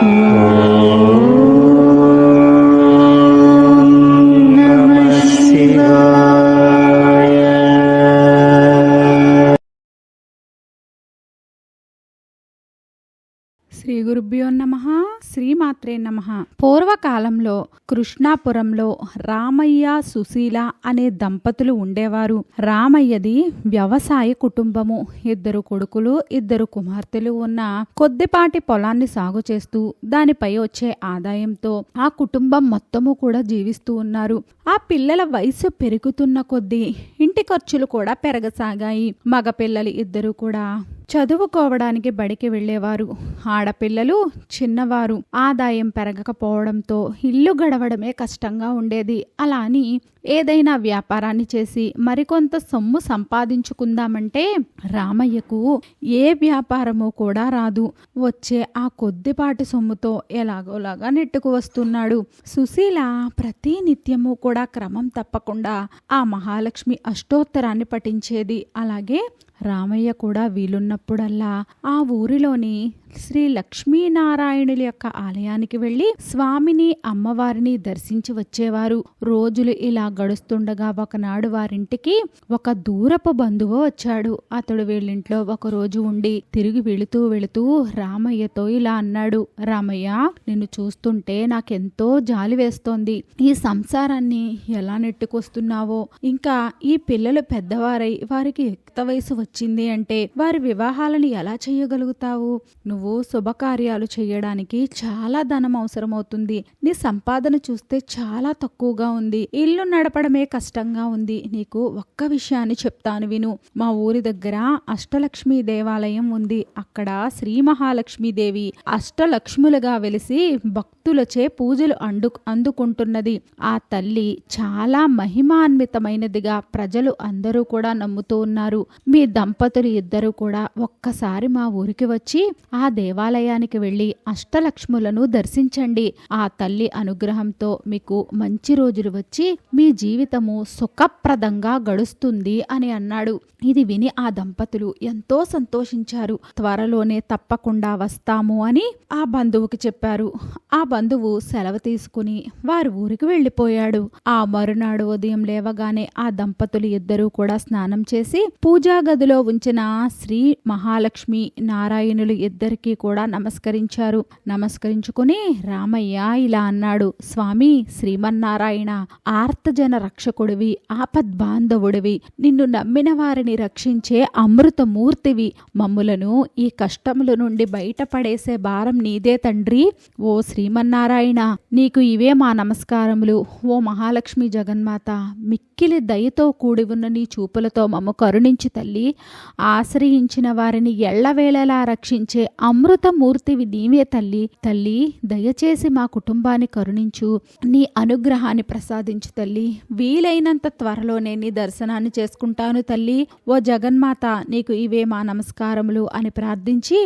నమః గురుభ్యో నమ శ్రీమాత్రే నమ. పూర్వకాలంలో కృష్ణాపురంలో రామయ్య సుశీల అనే దంపతులు ఉండేవారు. రామయ్యది వ్యవసాయ కుటుంబము. ఇద్దరు కొడుకులు ఇద్దరు కుమార్తెలు ఉన్న కొద్దిపాటి పొలాన్ని సాగు చేస్తూ దానిపై వచ్చే ఆదాయంతో ఆ కుటుంబం మొత్తము కూడా జీవిస్తూ ఉన్నారు. ఆ పిల్లల వయసు పెరుగుతున్న కొద్దీ ఇంటి ఖర్చులు కూడా పెరగసాగాయి. మగపిల్లలు ఇద్దరు కూడా చదువుకోవడానికి బడికి వెళ్ళేవారు. ఆడపిల్లలు చిన్నవారు. ఆదాయం పెరగకపోవడంతో ఇల్లు గడవడమే కష్టంగా ఉండేది. అలా అని ఏదైనా వ్యాపారాన్ని చేసి మరికొంత సొమ్ము సంపాదించుకుందామంటే రామయ్యకు ఏ వ్యాపారమో కూడా రాదు. వచ్చే ఆ కొద్దిపాటి సొమ్ముతో ఎలాగోలాగా నెట్టుకు వస్తున్నాడు. సుశీల ప్రతి నిత్యము కూడా క్రమం తప్పకుండా ఆ మహాలక్ష్మి అష్టోత్తరాన్ని పఠించేది. అలాగే రామయ్య కూడా వీలున్నప్పుడల్లా ఆ ఊరిలోని శ్రీ లక్ష్మీనారాయణుల యొక్క ఆలయానికి వెళ్ళి స్వామిని అమ్మవారిని దర్శించి వచ్చేవారు. రోజులు ఇలా గడుస్తుండగా ఒకనాడు వారింటికి ఒక దూరపు బంధువు వచ్చాడు. అతడు వీళ్ళింట్లో ఒక రోజు ఉండి తిరిగి వెళుతూ వెళుతూ రామయ్యతో ఇలా అన్నాడు రామయ్య నిన్ను చూస్తుంటే నాకెంతో జాలి వేస్తోంది. ఈ సంసారాన్ని ఎలా నెట్టుకొస్తున్నావో? ఇంకా ఈ పిల్లలు పెద్దవారై వారికి యుక్త వయసు వచ్చింది అంటే వారి వివాహాలను ఎలా చేయగలుగుతావు? నువ్వు శుభకార్యాలు చేయడానికి చాలా ధనం అవసరమవుతుంది. నీ సంపాదన చూస్తే చాలా తక్కువగా ఉంది. ఇల్లు నడపడమే కష్టంగా ఉంది. నీకు ఒక్క విషయాన్ని చెప్తాను విను. మా ఊరి దగ్గర అష్టలక్ష్మి దేవాలయం ఉంది. అక్కడ శ్రీ మహాలక్ష్మీదేవి అష్టలక్ష్ములుగా వెలిసి భక్తులచే పూజలు అండు అందుకుంటున్నది. ఆ తల్లి చాలా మహిమాన్వితమైనదిగా ప్రజలు అందరూ కూడా నమ్ముతూ ఉన్నారు. మీ దంపతులు ఇద్దరు కూడా ఒక్కసారి మా ఊరికి వచ్చి ఆ దేవాలయానికి వెళ్ళి అష్టలక్ష్ములను దర్శించండి. ఆ తల్లి అనుగ్రహంతో మీకు మంచి రోజులు వచ్చి మీ జీవితము సుఖప్రదంగా గడుస్తుంది అని అన్నాడు. ఇది విని ఆ దంపతులు ఎంతో సంతోషించారు. త్వరలోనే తప్పకుండా వస్తాము అని ఆ బంధువుకి చెప్పారు. ఆ బంధువు సెలవు తీసుకుని వారి ఊరికి వెళ్ళిపోయాడు. ఆ మరునాడు ఉదయం లేవగానే ఆ దంపతులు ఇద్దరూ కూడా స్నానం చేసి పూజా గదిలో ఉంచిన శ్రీ మహాలక్ష్మి నారాయణులు ఇద్దరికి కూడా నమస్కరించారు. నమస్కరించుకుని రామయ్య ఇలా అన్నాడు. స్వామి శ్రీమన్నారాయణ ఆర్తజన రక్షకుడివి ఆపద్బాంధవుడివి నిన్ను నమ్మిన వారిని రక్షించే అమృతమూర్తివి. మమ్ములను ఈ కష్టముల నుండి బయటపడేసే భారం నీదే తండ్రి. ఓ శ్రీమన్నారాయణ నీకు ఇవే మా నమస్కారములు. ఓ మహాలక్ష్మి జగన్మాత మిక్కిలి దయతో కూడి ఉన్న నీ చూపులతో మమ్మ కరుణించి తల్లి. ఆశ్రయించిన వారిని ఎళ్ళవేళలా రక్షించే అమృతమూర్తివి నీవే తల్లి తల్లి దయచేసి మా కుటుంబాన్ని కరుణించు నీ అనుగ్రహాన్ని ప్రసాదించు తల్లి. వీలైనంత త్వరలోనే నీ దర్శనాన్ని చేసుకుంటాను తల్లి. ఓ జగన్మాత నీకు ఇవే మా నమస్కారములు అని ప్రార్థించి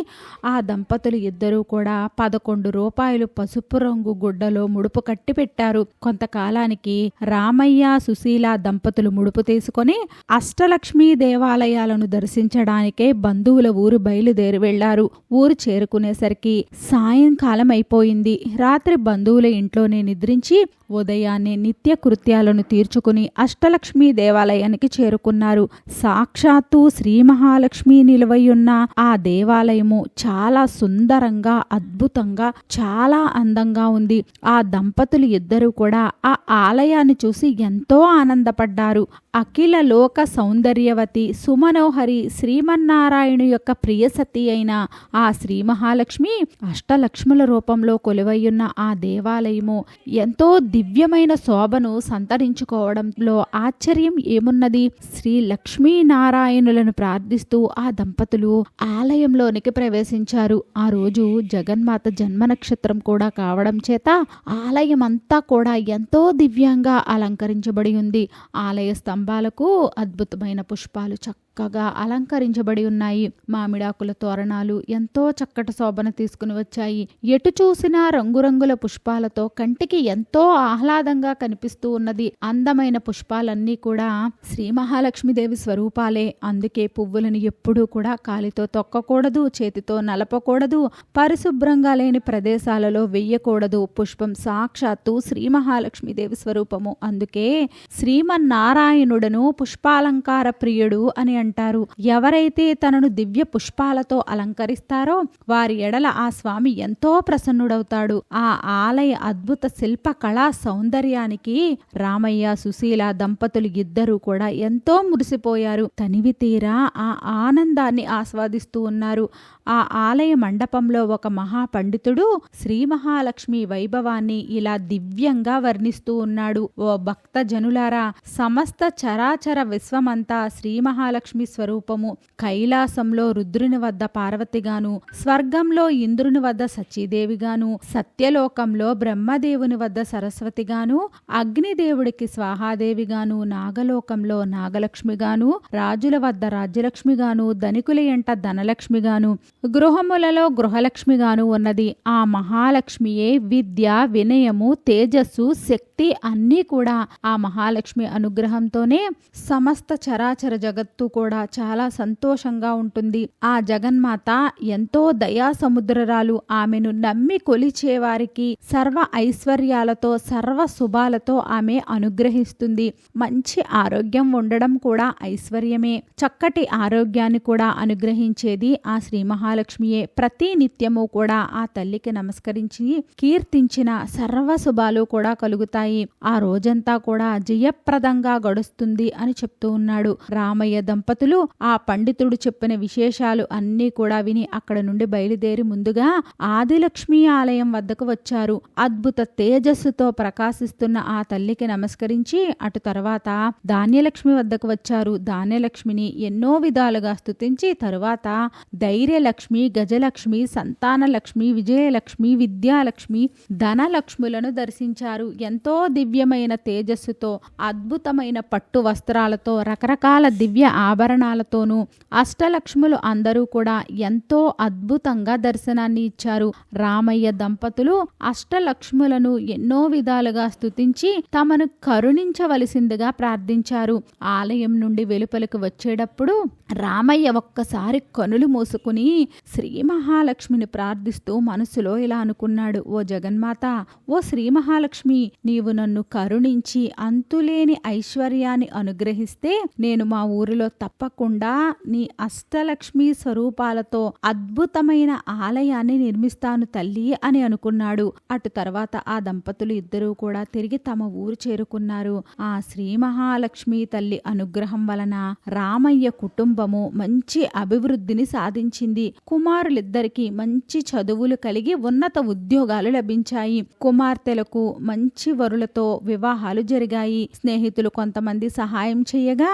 ఆ దంపతులు ఇద్దరూ కూడా పదకొండు రూపాయలు పసుపు రంగు గుడ్డలో ముడుపు కట్టి పెట్టారు. కొంతకాలానికి రామయ్య సుశీల దంపతులు ముడుపు తీసుకొని అష్టలక్ష్మి దేవాలయాలను దర్శించడానికే బంధువుల ఊరు బయలుదేరి వెళ్ళారు ఊరు చేరుకునేసరికి సాయంకాలం అయిపోయింది రాత్రి బంధువుల ఇంట్లోనే నిద్రించి ఉదయాన్నే నిత్య కృత్యాలను తీర్చుకుని అష్టలక్ష్మి దేవాలయానికి చేరుకున్నారు. సాక్షాత్తు శ్రీ మహాలక్ష్మి నిలవయున్న ఆ దేవాలయము చాలా సుందరంగా అద్భుతంగా చాలా అందంగా ఉంది. ఆ దంపతులు ఇద్దరూ కూడా ఆ ఆలయాన్ని చూసి ఎంతో ఆనందపడ్డారు. అఖిల లోక సౌందర్యవతి సుమనోహరి శ్రీమన్నారాయణు యొక్క ప్రియసతి అయిన ఆ శ్రీ మహాలక్ష్మి అష్టలక్ష్ముల రూపంలో కొలువయ్యున్న ఆ దేవాలయము ఎంతో దివ్యమైన శోభను సంతరించుకోవడంలో ఆశ్చర్యం ఏమున్నది? శ్రీ లక్ష్మీనారాయణులను ప్రార్థిస్తూ ఆ దంపతులు ఆలయంలోనికి ప్రవేశించారు. ఆ రోజు జగన్మాత జన్మ నక్షత్రం కూడా కావడం చేత ఆలయం అంతా కూడా ఎంతో దివ్యంగా అలంకరించబడి ఉంది. ఆలయ స్తంభాలకు అద్భుతమైన పుష్పాలు చక్క చక్కగా అలంకరించబడి ఉన్నాయి. మామిడాకుల తోరణాలు ఎంతో చక్కటి శోభన తీసుకుని వచ్చాయి. ఎటు చూసినా రంగురంగుల పుష్పాలతో కంటికి ఎంతో ఆహ్లాదంగా కనిపిస్తూ ఉన్నది. అందమైన పుష్పాలన్నీ కూడా శ్రీ మహాలక్ష్మీదేవి స్వరూపాలే. అందుకే పువ్వులను ఎప్పుడూ కూడా కాలితో తొక్కకూడదు చేతితో నలపకూడదు పరిశుభ్రంగా లేని ప్రదేశాలలో వెయ్యకూడదు పుష్పం సాక్షాత్తు శ్రీ మహాలక్ష్మీదేవి స్వరూపము. అందుకే శ్రీమన్నారాయణుడను పుష్పాలంకార ప్రియుడు అని అంటారు. ఎవరైతే తనను దివ్య పుష్పాలతో అలంకరిస్తారో వారి ఎడల ఆ స్వామి ఎంతో ప్రసన్నుడవుతాడు. ఆ ఆలయ అద్భుత శిల్ప కళా సౌందర్యానికి రామయ్య సుశీల దంపతులు ఇద్దరూ కూడా ఎంతో మురిసిపోయారు. తనివి తీరా ఆ ఆనందాన్ని ఆస్వాదిస్తూ ఉన్నారు. ఆ ఆలయ మండపంలో ఒక మహాపండితుడు శ్రీ మహాలక్ష్మి వైభవాన్ని ఇలా దివ్యంగా వర్ణిస్తూ ఉన్నాడు. ఓ భక్త జనులారా సమస్త చరాచర విశ్వమంతా శ్రీ మహాలక్ష్మి స్వరూపము. కైలాసంలో రుద్రుని వద్ద పార్వతిగాను స్వర్గంలో ఇంద్రుని వద్ద సచీదేవిగాను సత్యలోకంలో బ్రహ్మదేవుని వద్ద సరస్వతిగాను అగ్నిదేవుడికి స్వాహాదేవిగాను నాగలోకంలో నాగలక్ష్మిగాను రాజుల వద్ద రాజ్యలక్ష్మిగాను ధనికుల ఎంట ధనలక్ష్మిగాను గృహములలో గృహలక్ష్మిగాను ఉన్నది. ఆ మహాలక్ష్మియే విద్య వినయము తేజస్సు శక్తి అన్నీ కూడా ఆ మహాలక్ష్మి అనుగ్రహంతోనే సమస్త చరాచర జగత్తు కూడా కూడా చాలా సంతోషంగా ఉంటుంది. ఆ జగన్మాత ఎంతో దయా సముద్రరాలు. ఆమెను నమ్మి కొలిచే వారికి సర్వ ఐశ్వర్యాలతో సర్వ శుభాలతో ఆమె అనుగ్రహిస్తుంది. మంచి ఆరోగ్యం ఉండడం కూడా ఐశ్వర్యమే. చక్కటి ఆరోగ్యాన్ని కూడా అనుగ్రహించేది ఆ శ్రీ మహాలక్ష్మియే. ప్రతి నిత్యము కూడా ఆ తల్లికి నమస్కరించి కీర్తించిన సర్వ శుభాలు కూడా కలుగుతాయి. ఆ రోజంతా కూడా జయప్రదంగా గడుస్తుంది అని చెప్తూ ఉన్నాడు. రామయ్య దంపతులు ఆ పండితుడు చెప్పిన విశేషాలు అన్నీ కూడా విని అక్కడ నుండి బయలుదేరి ముందుగా ఆదిలక్ష్మి ఆలయం వద్దకు వచ్చారు. అద్భుత తేజస్సుతో ప్రకాశిస్తున్న ఆ తల్లికి నమస్కరించి అటు తర్వాత ధాన్యలక్ష్మి వద్దకు వచ్చారు. ధాన్యలక్ష్మిని ఎన్నో విధాలుగా స్తుతించి తరువాత ధైర్యలక్ష్మి గజలక్ష్మి సంతానలక్ష్మి విజయలక్ష్మి విద్యాలక్ష్మి ధనలక్ష్ములను దర్శించారు. ఎంతో దివ్యమైన తేజస్సుతో అద్భుతమైన పట్టు వస్త్రాలతో రకరకాల దివ్య ఆభరణాలతోనూ అష్టలక్ష్ములు అందరూ కూడా ఎంతో అద్భుతంగా దర్శనాన్ని ఇచ్చారు. రామయ్య దంపతులు అష్టలక్ష్ములను ఎన్నో విధాలుగా స్తుతించి తమను కరుణించవలసిందిగా ప్రార్థించారు. ఆలయం నుండి వెలుపలకు వచ్చేటప్పుడు రామయ్య ఒక్కసారి కనులు మూసుకుని శ్రీ మహాలక్ష్మిని ప్రార్థిస్తూ మనసులో ఇలా అనుకున్నాడు. ఓ జగన్మాత ఓ శ్రీ మహాలక్ష్మి నీవు నన్ను కరుణించి అంతులేని ఐశ్వర్యాన్ని అనుగ్రహిస్తే నేను మా ఊరిలో తప్ప తప్పకుండా నీ అష్టలక్ష్మి స్వరూపాలతో అద్భుతమైన ఆలయాన్ని నిర్మిస్తాను తల్లి అని అనుకున్నాడు. అటు తర్వాత ఆ దంపతులు ఇద్దరూ కూడా తిరిగి తమ ఊరు చేరుకున్నారు. ఆ శ్రీ మహాలక్ష్మి తల్లి అనుగ్రహం వలన రామయ్య కుటుంబము మంచి అభివృద్ధిని సాధించింది. కుమారులిద్దరికీ మంచి చదువులు కలిగి ఉన్నత ఉద్యోగాలు లభించాయి. కుమార్తెలకు మంచి వరులతో వివాహాలు జరిగాయి. స్నేహితులు కొంతమంది సహాయం చేయగా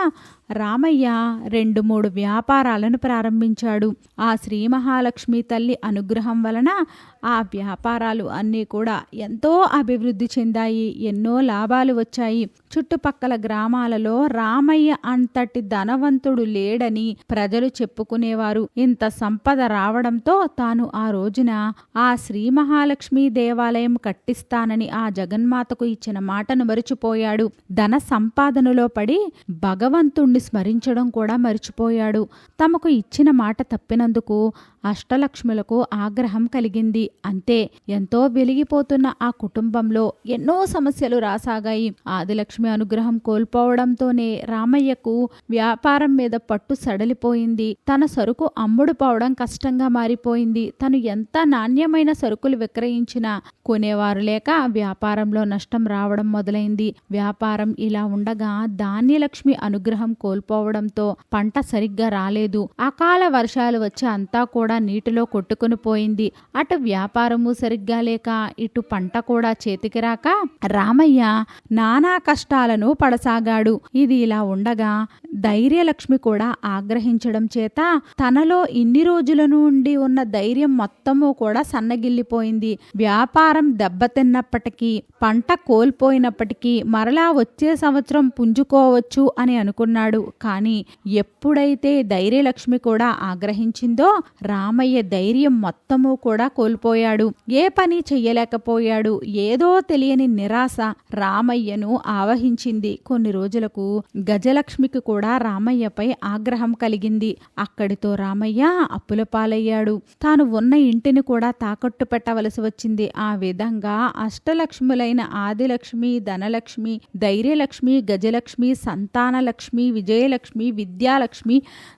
రామయ్య రెండు మూడు వ్యాపారాలను ప్రారంభించాడు. ఆ శ్రీ మహాలక్ష్మి తల్లి అనుగ్రహం వలన ఆ వ్యాపారాలు అన్నీ కూడా ఎంతో అభివృద్ధి చెందాయి. ఎన్నో లాభాలు వచ్చాయి. చుట్టుపక్కల గ్రామాలలో రామయ్య అంతటి ధనవంతుడు లేడని ప్రజలు చెప్పుకునేవారు. ఇంత సంపద రావడంతో తాను ఆ రోజున ఆ శ్రీ మహాలక్ష్మి దేవాలయం కట్టిస్తానని ఆ జగన్మాతకు ఇచ్చిన మాటను మరిచిపోయాడు. ధన సంపాదనలో పడి భగవంతుణ్ణి స్మరించడం కూడా మరిచిపోయాడు. తమకు ఇచ్చిన మాట తప్పినందుకు అష్టలక్ష్ములకు ఆగ్రహం కలిగింది. అంతే ఎంతో వెలిగిపోతున్న ఆ కుటుంబంలో ఎన్నో సమస్యలు రాసాగాయి. ఆదిలక్ష్మి అనుగ్రహం కోల్పోవడంతోనే రామయ్యకు వ్యాపారం మీద పట్టు సడలిపోయింది. తన సరుకు అమ్ముడు పోవడం కష్టంగా మారిపోయింది. తను ఎంత నాణ్యమైన సరుకులు విక్రయించినా కొనేవారు లేక వ్యాపారంలో నష్టం రావడం మొదలైంది. వ్యాపారం ఇలా ఉండగా ధాన్యలక్ష్మి అనుగ్రహం కోల్పోవడంతో పంట సరిగ్గా రాలేదు. అకాల వర్షాలు వచ్చి అంతా కూడా నీటిలో కొట్టుకుని పోయింది. అటు వ్యాపారము సరిగ్గా లేక ఇటు పంట కూడా చేతికి రాక రామయ్య నానా కష్టాలను పడసాగాడు. ఇది ఇలా ఉండగా ధైర్యలక్ష్మి కూడా ఆగ్రహించడం చేత తనలో ఇన్ని రోజుల నుండి ఉన్న ధైర్యం మొత్తము కూడా సన్నగిల్లిపోయింది. వ్యాపారం దెబ్బతిన్నప్పటికీ పంట కోల్పోయినప్పటికీ మరలా వచ్చే సంవత్సరం పుంజుకోవచ్చు అని అనుకున్నాడు. కానీ ఎప్పుడైతే ధైర్యలక్ష్మి కూడా ఆగ్రహించిందో రామయ్య ధైర్యం మొత్తము కూడా కోల్పోయాడు. ఏ పని చెయ్యలేకపోయాడు. ఏదో తెలియని నిరాశ రామయ్యను ఆవహించింది. కొన్ని రోజులకు గజలక్ష్మికి కూడా రామయ్యపై ఆగ్రహం కలిగింది. అక్కడితో రామయ్య అప్పుల పాలయ్యాడు. తాను ఉన్న ఇంటిని కూడా తాకట్టు పెట్టవలసి వచ్చింది. ఆ విధంగా అష్టలక్ష్ములైన ఆదిలక్ష్మి ధనలక్ష్మి ధైర్యలక్ష్మి గజలక్ష్మి సంతానలక్ష్మి విజయలక్ష్మి విద్యాలక్ష్మి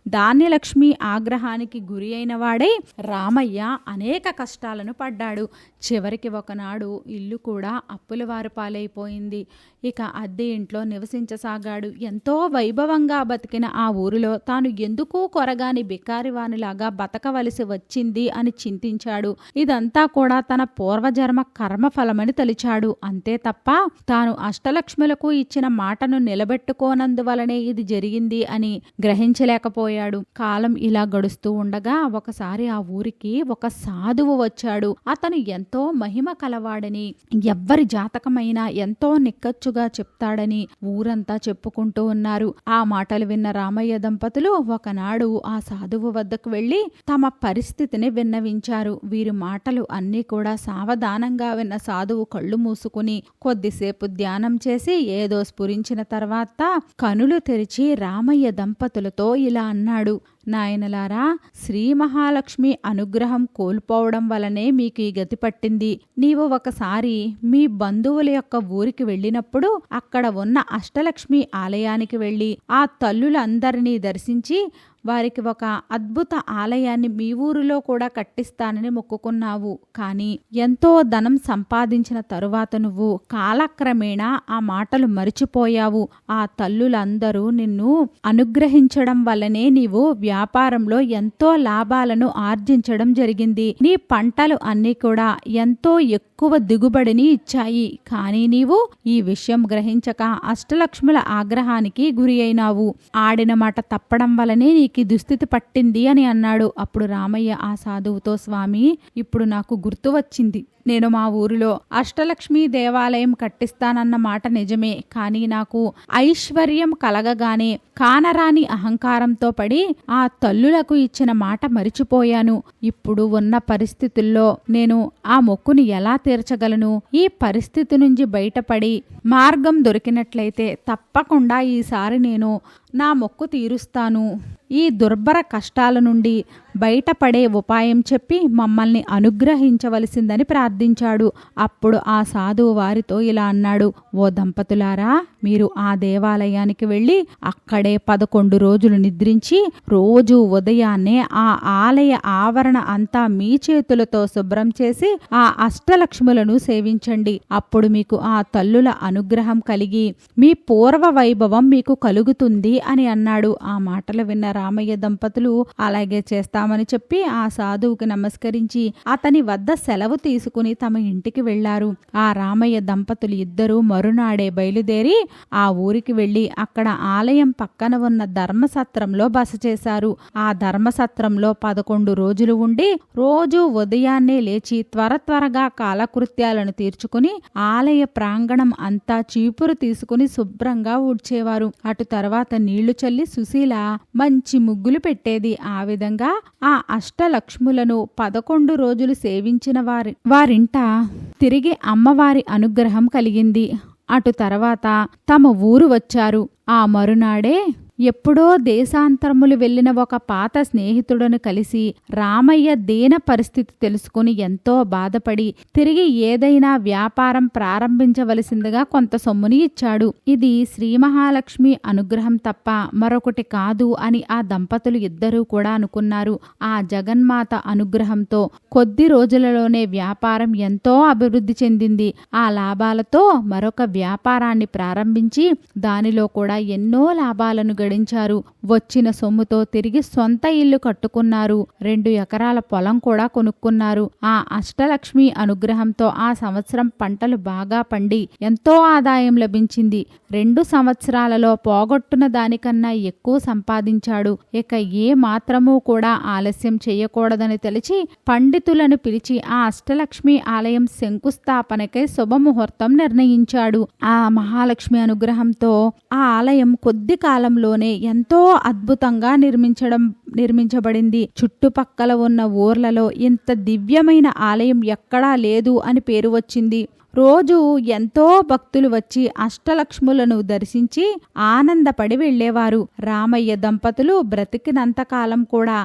ధాన్యలక్ష్మి ఆగ్రహానికి గురి అయిన వాడై రామయ్య అనేక కష్టాలను పడ్డాడు. చివరికి ఒకనాడు ఇల్లు కూడా అప్పుల వారు పాలైపోయింది. ఇక అద్దె ఇంట్లో నివసించసాగాడు. ఎంతో వైభవంగా బతికిన ఆ ఊరిలో తాను ఎందుకు కొరగాని బికారివానిలాగా బతకవలసి వచ్చింది అని చింతించాడు. ఇదంతా కూడా తన పూర్వజన్మ కర్మఫలమని తలిచాడు. అంతే తప్ప తాను అష్టలక్ష్ములకు ఇచ్చిన మాటను నిలబెట్టుకోనందువలనే ఇది జరిగింది అని గ్రహించలేకపోయాడు. కాలం ఇలా గడుస్తూ ఉండగా ఒకసారి ఆ ఊరికి ఒక సాధువు వచ్చాడు. అతను ఎంతో మహిమ కలవాడని ఎవ్వరి జాతకమైనా ఎంతో నిక్కచ్చుగా చెప్తాడని ఊరంతా చెప్పుకుంటూ ఉన్నారు. ఆ మాటలు విన్న రామయ్య దంపతులు ఒకనాడు ఆ సాధువు వద్దకు వెళ్ళి తమ పరిస్థితిని విన్నవించారు. వీరి మాటలు అన్నీ కూడా సావధానంగా విన్న సాధువు కళ్ళు మూసుకుని కొద్దిసేపు ధ్యానం చేసి ఏదో స్ఫురించిన తర్వాత కనులు తెరిచి రామయ్య దంపతులతో ఇలా అన్నాడు. నాయనలారా శ్రీ మహాలక్ష్మి అనుగ్రహం కోల్పోవడం వలనే మీకు ఈ గతి పట్టింది. నీవు ఒకసారి మీ బంధువుల యొక్క ఊరికి వెళ్ళినప్పుడు అక్కడ ఉన్న అష్టలక్ష్మి ఆలయానికి వెళ్ళి ఆ తల్లులందరినీ దర్శించి వారికి ఒక అద్భుత ఆలయాన్ని మీ ఊరిలో కూడా కట్టిస్తానని మొక్కుకున్నావు. కానీ ఎంతో ధనం సంపాదించిన తరువాత నువ్వు కాలక్రమేణా ఆ మాటలు మరిచిపోయావు. ఆ తల్లులందరూ నిన్ను అనుగ్రహించడం వల్లనే నీవు వ్యాపారంలో ఎంతో లాభాలను ఆర్జించడం జరిగింది. నీ పంటలు అన్నీ కూడా ఎంతో ఎక్కువ దిగుబడిని ఇచ్చాయి. కానీ నీవు ఈ విషయం గ్రహించక అష్టలక్ష్ముల ఆగ్రహానికి గురి అయినావు. ఆడిన మాట తప్పడం వలనే నీకు దుస్థితి పట్టింది అని అన్నాడు. అప్పుడు రామయ్య ఆ సాధువుతో స్వామి ఇప్పుడు నాకు గుర్తు వచ్చింది. నేను మా ఊరిలో అష్టలక్ష్మి దేవాలయం కట్టిస్తానన్న మాట నిజమే కానీ నాకు ఐశ్వర్యం కలగగానే కానరాని అహంకారంతో పడి ఆ తల్లులకు ఇచ్చిన మాట మరిచిపోయాను. ఇప్పుడు ఉన్న పరిస్థితుల్లో నేను ఆ మొక్కుని ఎలా తీర్చగలను? ఈ పరిస్థితి నుంచి బయటపడి మార్గం దొరికినట్లయితే తప్పకుండా ఈసారి నేను నా మొక్కు తీరుస్తాను. ఈ దుర్భర కష్టాల నుండి బయటపడే ఉపాయం చెప్పి మమ్మల్ని అనుగ్రహించవలసిందని ప్రార్థించాడు. అప్పుడు ఆ సాధువు వారితో ఇలా అన్నాడు ఓ దంపతులారా మీరు ఆ దేవాలయానికి వెళ్ళి అక్కడే పదకొండు రోజులు నిద్రించి రోజు ఉదయాన్నే ఆ ఆలయ ఆవరణ అంతా మీ చేతులతో శుభ్రం చేసి ఆ అష్టలక్ష్ములను సేవించండి. అప్పుడు మీకు ఆ తల్లుల అనుగ్రహం కలిగి మీ పూర్వ వైభవం మీకు కలుగుతుంది అని అన్నాడు. ఆ మాటలు విన్న రామయ్య దంపతులు అలాగే చేస్తామని చెప్పి ఆ సాధువుకి నమస్కరించి అతని వద్ద సెలవు తీసుకుని తమ ఇంటికి వెళ్ళారు ఆ రామయ్య దంపతులు ఇద్దరూ మరునాడే బయలుదేరి ఆ ఊరికి వెళ్ళి అక్కడ ఆలయం పక్కన ఉన్న ధర్మసత్రంలో బస చేశారు. ఆ ధర్మసత్రంలో పదకొండు రోజులు ఉండి రోజు ఉదయాన్నే లేచి త్వర త్వరగా కాలకృత్యాలను తీర్చుకుని ఆలయ ప్రాంగణం అంతా చీపురు తీసుకుని శుభ్రంగా ఊడ్చేవారు. అటు తర్వాత నీళ్ళు చల్లి సుశీల మంచి ముగ్గులు పెట్టేది. ఆ విధంగా ఆ అష్టలక్ష్ములను పదకొండు రోజులు సేవించిన వారి వారింట తిరిగి అమ్మవారి అనుగ్రహం కలిగింది. అటు తర్వాత తమ ఊరు వచ్చారు. ఆ మరునాడే ఎప్పుడో దేశాంతరములు వెళ్ళిన ఒక పాత స్నేహితుడను కలిసి రామయ్య దీన పరిస్థితి తెలుసుకుని ఎంతో బాధపడి తిరిగి ఏదైనా వ్యాపారం ప్రారంభించవలసిందిగా కొంత సొమ్ముని ఇచ్చాడు. ఇది శ్రీ మహాలక్ష్మి అనుగ్రహం తప్ప మరొకటి కాదు అని ఆ దంపతులు ఇద్దరూ కూడా అనుకున్నారు. ఆ జగన్మాత అనుగ్రహంతో కొద్ది రోజులలోనే వ్యాపారం ఎంతో అభివృద్ధి చెందింది. ఆ లాభాలతో మరొక వ్యాపారాన్ని ప్రారంభించి దానిలో కూడా ఎన్నో లాభాలను వెల్లడించారు వచ్చిన సొమ్ముతో తిరిగి సొంత ఇల్లు కట్టుకున్నారు. రెండు ఎకరాల పొలం కూడా కొనుక్కున్నారు. ఆ అష్టలక్ష్మి అనుగ్రహంతో ఆ సంవత్సరం పంటలు బాగా పండి ఎంతో ఆదాయం లభించింది. రెండు సంవత్సరాలలో పోగొట్టున దానికన్నా ఎక్కువ సంపాదించాడు. ఇక ఏ మాత్రమూ కూడా ఆలస్యం చేయకూడదని తెలిసి పండితులను పిలిచి ఆ అష్టలక్ష్మి ఆలయం శంకుస్థాపనకై శుభముహూర్తం నిర్ణయించాడు. ఆ మహాలక్ష్మి అనుగ్రహంతో ఆ ఆలయం కొద్ది కాలంలోనే కాలంలోనే ఎంతో అద్భుతంగా నిర్మించడం నిర్మించబడింది. చుట్టుపక్కల ఉన్న ఊర్లలో ఇంత దివ్యమైన ఆలయం ఎక్కడా లేదు అని పేరు వచ్చింది. రోజు ఎంతో భక్తులు వచ్చి అష్టలక్ష్ములను దర్శించి ఆనందపడి వెళ్ళేవారు. రామయ్య దంపతులు బ్రతికినంతకాలం కూడా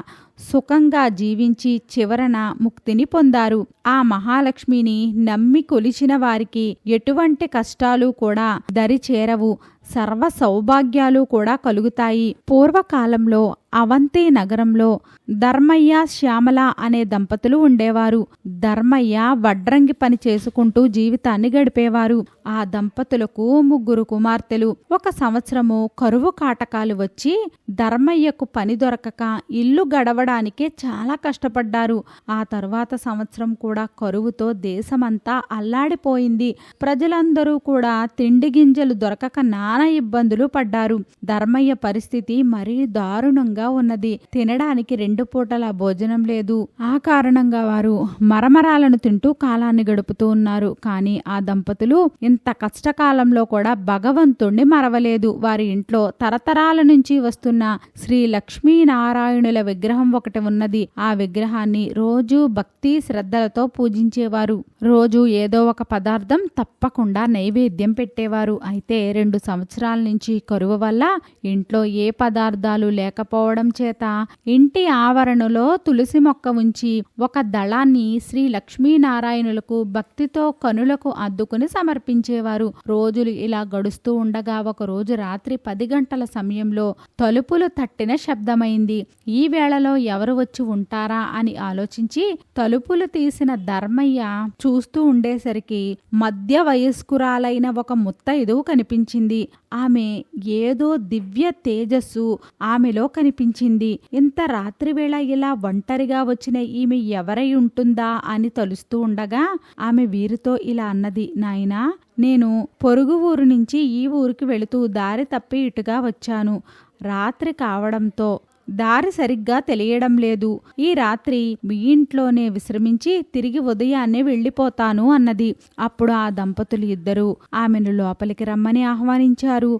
సుఖంగా జీవించి చివరన ముక్తిని పొందారు. ఆ మహాలక్ష్మిని నమ్మి కొలిచిన వారికి ఎటువంటి కష్టాలు కూడా దరి చేరవు సర్వ సౌభాగ్యాలు కూడా కలుగుతాయి. పూర్వకాలంలో అవంతి నగరంలో ధర్మయ్య శ్యామల అనే దంపతులు ఉండేవారు. ధర్మయ్య వడ్రంగి పని చేసుకుంటూ జీవితాన్ని గడిపేవారు. ఆ దంపతులకు ముగ్గురు కుమార్తెలు. ఒక సంవత్సరము కరువు కాటకాలు వచ్చి ధర్మయ్యకు పని దొరకక ఇల్లు గడవడానికే చాలా కష్టపడ్డారు. ఆ తరువాత సంవత్సరం కూడా కరువుతో దేశమంతా అల్లాడిపోయింది. ప్రజలందరూ కూడా తిండి గింజలు దొరకక నానా ఇబ్బందులు పడ్డారు. ధర్మయ్య పరిస్థితి మరీ దారుణంగా ఉన్నది. తినడానికి రెండు పూటల భోజనం లేదు. ఆ కారణంగా వారు మరమరాలను తింటూ కాలాన్ని గడుపుతూ ఉన్నారు. కానీ ఆ దంపతులు ఇంత కష్టకాలంలో కూడా భగవంతుణ్ణి మరవలేదు. వారి ఇంట్లో తరతరాల నుంచి వస్తున్న శ్రీ లక్ష్మీనారాయణుల విగ్రహం ఒకటి ఉన్నది. ఆ విగ్రహాన్ని రోజు భక్తి శ్రద్ధలతో పూజించేవారు. రోజు ఏదో ఒక పదార్థం తప్పకుండా నైవేద్యం పెట్టేవారు. అయితే రెండు సంవత్సరాల నుంచి కరువు వల్ల ఇంట్లో ఏ పదార్థాలు లేకపోవడం చేత ఇంటి ఆవరణలో తులసి మొక్క ఉంచి ఒక దళాన్ని శ్రీ లక్ష్మీనారాయణులకు భక్తితో కనులకు అద్దుకుని సమర్పించేవారు. రోజులు ఇలా గడుస్తూ ఉండగా ఒక రోజు రాత్రి పది గంటల సమయంలో తలుపులు తట్టిన శబ్దమైంది. ఈ వేళలో ఎవరు వచ్చి ఉంటారా అని ఆలోచించి తలుపులు తీసిన ధర్మయ్య చూస్తూ ఉండేసరికి మధ్య వయస్కురాలైన ఒక ముత్తైదువు కనిపించింది. ఆమె ఏదో దివ్య తేజస్సు ఆమెలో అనిపించింది ఇంత రాత్రివేళ ఇలా ఒంటరిగా వచ్చిన ఈమె ఎవరై ఉంటుందా? అని తలుస్తూ ఉండగా ఆమె వీరితో ఇలా అన్నది నాయనా నేను పొరుగు ఊరు నుంచి ఈ ఊరికి వెళుతూ దారి తప్పి ఇటుగా వచ్చాను. రాత్రి కావడంతో దారి సరిగ్గా తెలియడం లేదు. ఈ రాత్రి మీ ఇంట్లోనే విశ్రమించి తిరిగి ఉదయాన్నే వెళ్ళిపోతాను అన్నది. అప్పుడు ఆ దంపతులు ఇద్దరు ఆమెను లోపలికి రమ్మని ఆహ్వానించారు.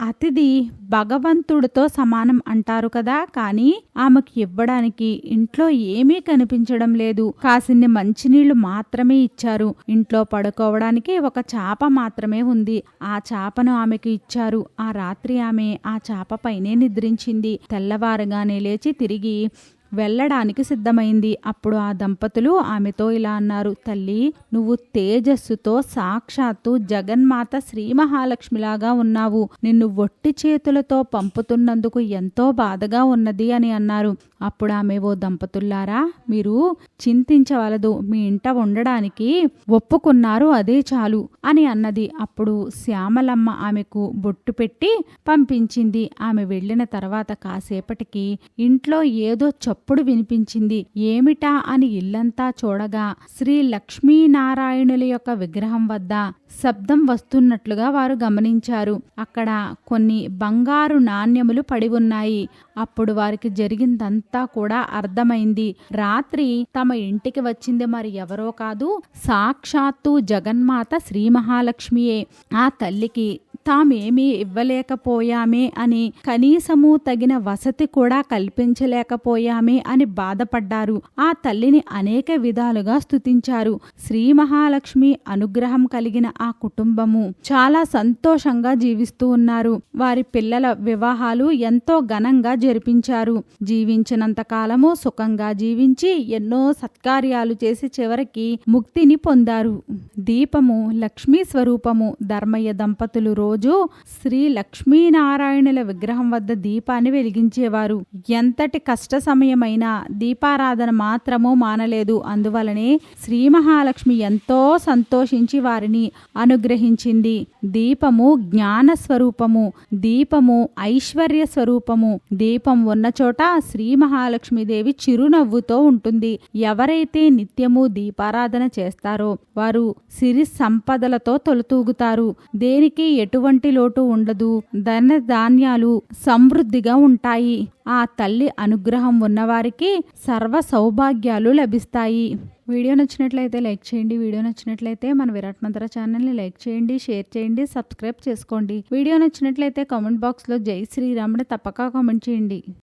అతిథి భగవంతుడితో సమానం అంటారు కదా కానీ ఆమెకు ఇవ్వడానికి ఇంట్లో ఏమీ కనిపించడం లేదు. కాసిన్ని మంచినీళ్ళు మాత్రమే ఇచ్చారు. ఇంట్లో పడుకోవడానికి ఒక చాప మాత్రమే ఉంది. ఆ చాపను ఆమెకు ఇచ్చారు. ఆ రాత్రి ఆమె ఆ చాప పైనే నిద్రించింది. తెల్లవారు తెల్లవారుగానే లేచి తిరిగి వెళ్ళడానికి సిద్ధమైంది. అప్పుడు ఆ దంపతులు ఆమెతో ఇలా అన్నారు తల్లి నువ్వు తేజస్సుతో సాక్షాత్తు జగన్మాత శ్రీ మహాలక్ష్మిలాగా ఉన్నావు. నిన్ను ఒట్టి చేతులతో పంపుతున్నందుకు ఎంతో బాధగా ఉన్నది అని అన్నారు. అప్పుడు ఆమె ఓ దంపతుల్లారా మీరు చింతించవలదు. మీ ఇంట ఉండడానికి ఒప్పుకున్నారు అదే చాలు అని అన్నది. అప్పుడు శ్యామలమ్మ ఆమెకు బొట్టు పెట్టి పంపించింది. ఆమె వెళ్ళిన తర్వాత కాసేపటికి ఇంట్లో ఏదో అప్పుడు వినిపించింది. ఏమిటా అని ఇల్లంతా చూడగా శ్రీ లక్ష్మీనారాయణుల యొక్క విగ్రహం వద్ద శబ్దం వస్తున్నట్లుగా వారు గమనించారు. అక్కడ కొన్ని బంగారు నాణ్యములు పడి ఉన్నాయి. అప్పుడు వారికి జరిగిందంతా కూడా అర్థమైంది. రాత్రి తమ ఇంటికి వచ్చింది మరి ఎవరో కాదు సాక్షాత్తు జగన్మాత శ్రీ మహాలక్ష్మియే. ఆ తల్లికి తామేమీ ఇవ్వలేకపోయామే అని కనీసము తగిన వసతి కూడా కల్పించలేకపోయామే అని బాధపడ్డారు. ఆ తల్లిని అనేక విధాలుగా స్తుతించారు. శ్రీ మహాలక్ష్మి అనుగ్రహం కలిగిన ఆ కుటుంబము చాలా సంతోషంగా జీవిస్తూ ఉన్నారు. వారి పిల్లల వివాహాలు ఎంతో ఘనంగా జరిపించారు. జీవించినంత కాలము సుఖంగా జీవించి ఎన్నో సత్కార్యాలు చేసి చివరికి ముక్తిని పొందారు. దీపము లక్ష్మీ స్వరూపము ధర్మయ్య దంపతులు రోజు శ్రీ లక్ష్మీనారాయణుల విగ్రహం వద్ద దీపాన్ని వెలిగించేవారు. ఎంతటి కష్ట సమయమైనా దీపారాధన మాత్రము మానలేదు. అందువలనే శ్రీ మహాలక్ష్మి ఎంతో సంతోషించి వారిని అనుగ్రహించింది. దీపము జ్ఞాన స్వరూపము దీపము ఐశ్వర్య స్వరూపము. దీపం ఉన్న చోట శ్రీ మహాలక్ష్మీదేవి చిరునవ్వుతో ఉంటుంది. ఎవరైతే నిత్యము దీపారాధన చేస్తారో వారు సిరి సంపదలతో తొలతూగుతారు. దేనికి ఎటువంటి ఎటువంటి లోటు ఉండదు. ధన ధాన్యాలు సమృద్ధిగా ఉంటాయి. ఆ తల్లి అనుగ్రహం ఉన్నవారికి సర్వ సౌభాగ్యాలు లభిస్తాయి. వీడియో నచ్చినట్లయితే లైక్ చేయండి. వీడియో నచ్చినట్లయితే మన విరాట్ మంత్ర ఛానల్ని లైక్ చేయండి షేర్ చేయండి సబ్స్క్రైబ్ చేసుకోండి. వీడియో నచ్చినట్లయితే కామెంట్ బాక్స్లో జై శ్రీరాముడు తప్పక కామెంట్ చేయండి.